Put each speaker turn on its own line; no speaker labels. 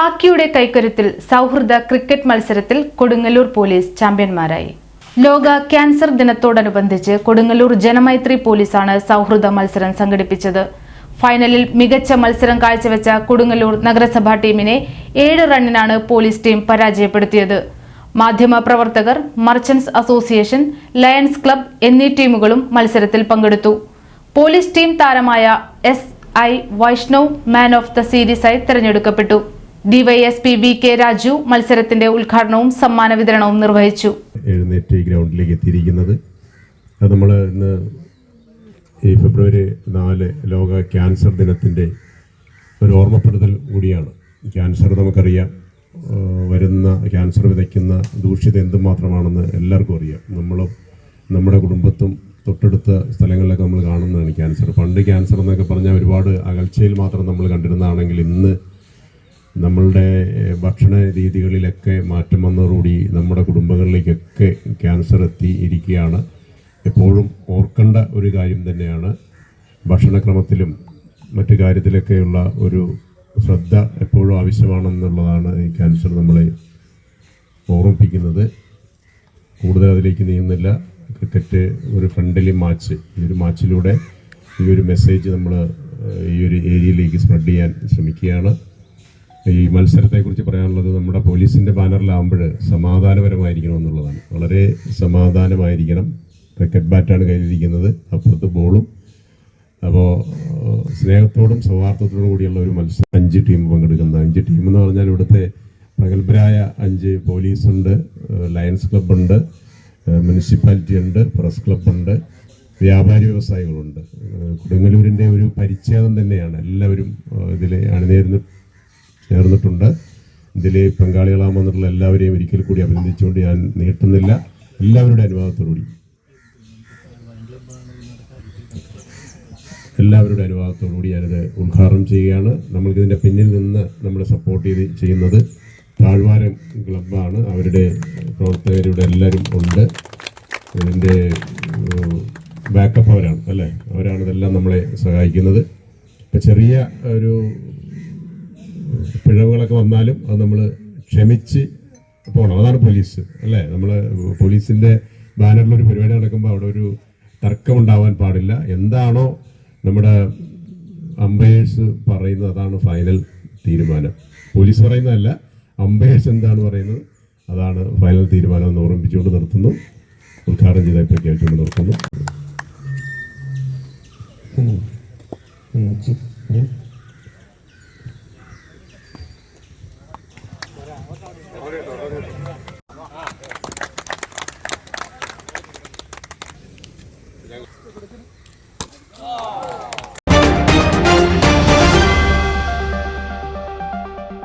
കാക്കിയുടെ കൈക്കരുത്തിൽ സൗഹൃദ ക്രിക്കറ്റ് മത്സരത്തിൽ കൊടുങ്ങല്ലൂർ പോലീസ് ചാമ്പ്യന്മാരായി. ലോക ക്യാൻസർ ദിനത്തോടനുബന്ധിച്ച് കൊടുങ്ങല്ലൂർ ജനമൈത്രി പോലീസാണ് സൗഹൃദ മത്സരം സംഘടിപ്പിച്ചത്. ഫൈനലിൽ മികച്ച മത്സരം കാഴ്ചവെച്ച കൊടുങ്ങല്ലൂർ നഗരസഭാ ടീമിനെ ഏഴ് റണ്ണിനാണ് പോലീസ് ടീം പരാജയപ്പെടുത്തിയത്. മാധ്യമപ്രവർത്തകർ മർച്ചന്റ്സ് അസോസിയേഷൻ ലയൺസ് ക്ലബ് എന്നീ ടീമുകളും മത്സരത്തിൽ പങ്കെടുത്തു. പോലീസ് ടീം താരമായ S I Vaishnav man of the സീരീസായി തെരഞ്ഞെടുക്കപ്പെട്ടു. ഡിവൈഎസ്പി വി കെ രാജു മത്സരത്തിന്റെ ഉദ്ഘാടനവും സമ്മാന വിതരണവും നിർവഹിച്ചു.
എഴുന്നേറ്റ് ഗ്രൗണ്ടിലേക്ക് എത്തിയിരിക്കുന്നത്. അത് നമ്മൾ ഇന്ന് ഈ ഫെബ്രുവരി നാല് ലോക ക്യാൻസർ ദിനത്തിന്റെ ഒരു ഓർമ്മപ്പെടുത്തൽ കൂടിയാണ്. ക്യാൻസർ നമുക്കറിയാം. വരുന്ന ക്യാൻസർ വിതയ്ക്കുന്ന ദൂഷ്യത എന്തുമാത്രമാണെന്ന് എല്ലാവർക്കും അറിയാം. നമ്മളും നമ്മുടെ കുടുംബത്തും തൊട്ടടുത്ത സ്ഥലങ്ങളിലൊക്കെ നമ്മൾ കാണുന്നതാണ് ക്യാൻസർ. പണ്ട് ക്യാൻസർ എന്നൊക്കെ പറഞ്ഞാൽ ഒരുപാട് അകൽച്ചയിൽ മാത്രം നമ്മൾ കണ്ടിരുന്നതാണെങ്കിൽ ഇന്ന് നമ്മളുടെ ഭക്ഷണ രീതികളിലൊക്കെ മാറ്റം വന്നതോടുകൂടി നമ്മുടെ കുടുംബങ്ങളിലേക്കൊക്കെ ക്യാൻസർ എത്തി ഇരിക്കുകയാണ്. എപ്പോഴും ഓർക്കേണ്ട ഒരു കാര്യം തന്നെയാണ് ഭക്ഷണക്രമത്തിലും മറ്റു കാര്യത്തിലൊക്കെയുള്ള ഒരു ശ്രദ്ധ എപ്പോഴും ആവശ്യമാണെന്നുള്ളതാണ് ഈ ക്യാൻസർ നമ്മളെ ഓർമ്മിപ്പിക്കുന്നത്. കൂടുതൽ അതിലേക്ക് നീങ്ങുന്നില്ല. ക്രിക്കറ്റ് ഒരു ഫ്രണ്ട്ലി മാച്ച്. ഈ ഒരു മാച്ചിലൂടെ ഈ ഒരു മെസ്സേജ് നമ്മൾ ഈ ഒരു ഏരിയയിലേക്ക് സ്പ്രെഡ് ചെയ്യാൻ ശ്രമിക്കുകയാണ്. ഈ മത്സരത്തെക്കുറിച്ച് പറയാനുള്ളത് നമ്മുടെ പോലീസിന്റെ ബാനറിലാവുമ്പോൾ സമാധാനപരമായിരിക്കണം എന്നുള്ളതാണ്. വളരെ സമാധാനമായിരിക്കണം. ക്രിക്കറ്റ് ബാറ്റാണ് കയ്യിലിരിക്കുന്നത്. അപ്പുറത്ത് ബോളും. അപ്പോൾ സ്നേഹത്തോടും സൗഹാർദ്ദത്തോടും കൂടിയുള്ള ഒരു മത്സരം. അഞ്ച് ടീം പങ്കെടുക്കുന്ന അഞ്ച് ടീം എന്ന് പറഞ്ഞാൽ ഇവിടുത്തെ പ്രഗത്ഭരായ അഞ്ച് പോലീസുണ്ട് ലയൺസ് ക്ലബ്ബുണ്ട് മുനിസിപ്പാലിറ്റി ഉണ്ട് പ്രസ് ക്ലബ്ബുണ്ട് വ്യാപാരി വ്യവസായികളുണ്ട്. കൊടുങ്ങല്ലൂരിന്റെ ഒരു പരിച്ഛേദം തന്നെയാണ്. എല്ലാവരും ഇതിൽ അണിനേരുന്ന ചേർന്നിട്ടുണ്ട്. ഇതിൽ പങ്കാളികളാമെന്നുള്ള എല്ലാവരെയും ഒരിക്കൽ കൂടി അഭിനന്ദിച്ചുകൊണ്ട് ഞാൻ നീട്ടുന്നില്ല. എല്ലാവരുടെ അനുവാദത്തോടുകൂടി. എല്ലാവരുടെ അനുവാദത്തോടുകൂടി ഞാനിത് ഉദ്ഘാടനം ചെയ്യുകയാണ്. നമ്മൾക്കിതിന്റെ പിന്നിൽ നിന്ന് നമ്മൾ സപ്പോർട്ട് ചെയ്ത് ചെയ്യുന്നത് താഴ്വാരം ക്ലബ്ബാണ് അവരുടെ പ്രവർത്തകരുടെ എല്ലാവരും ഉണ്ട്. ഇതിന്റെ ബാക്കപ്പ് അവരാണ് അല്ലേ? അവരാണ് ഇതെല്ലാം നമ്മളെ സഹായിക്കുന്നത്. ഇപ്പം ചെറിയ ഒരു പിഴവുകളൊക്കെ വന്നാലും അത് നമ്മൾ ക്ഷമിച്ച് പോകണം അതാണ് പോലീസ് അല്ലേ? നമ്മൾ പോലീസിന്റെ ബാനറിലൊരു പരിപാടി നടക്കുമ്പോൾ അവിടെ ഒരു തർക്കം ഉണ്ടാവാൻ പാടില്ല. എന്താണോ നമ്മുടെ അമ്പയേഴ്സ് പറയുന്നത് അതാണ് ഫൈനൽ തീരുമാനം. പോലീസ് പറയുന്നതല്ല അമ്പയേഴ്സ് എന്താണ് പറയുന്നത് അതാണ് ഫൈനൽ തീരുമാനം എന്ന് ഓർമ്മിപ്പിച്ചുകൊണ്ട് നിർത്തുന്നു. ഉദ്ഘാടനം ചെയ്ത പ്രഖ്യാപിച്ചുകൊണ്ട് നിർത്തുന്നു.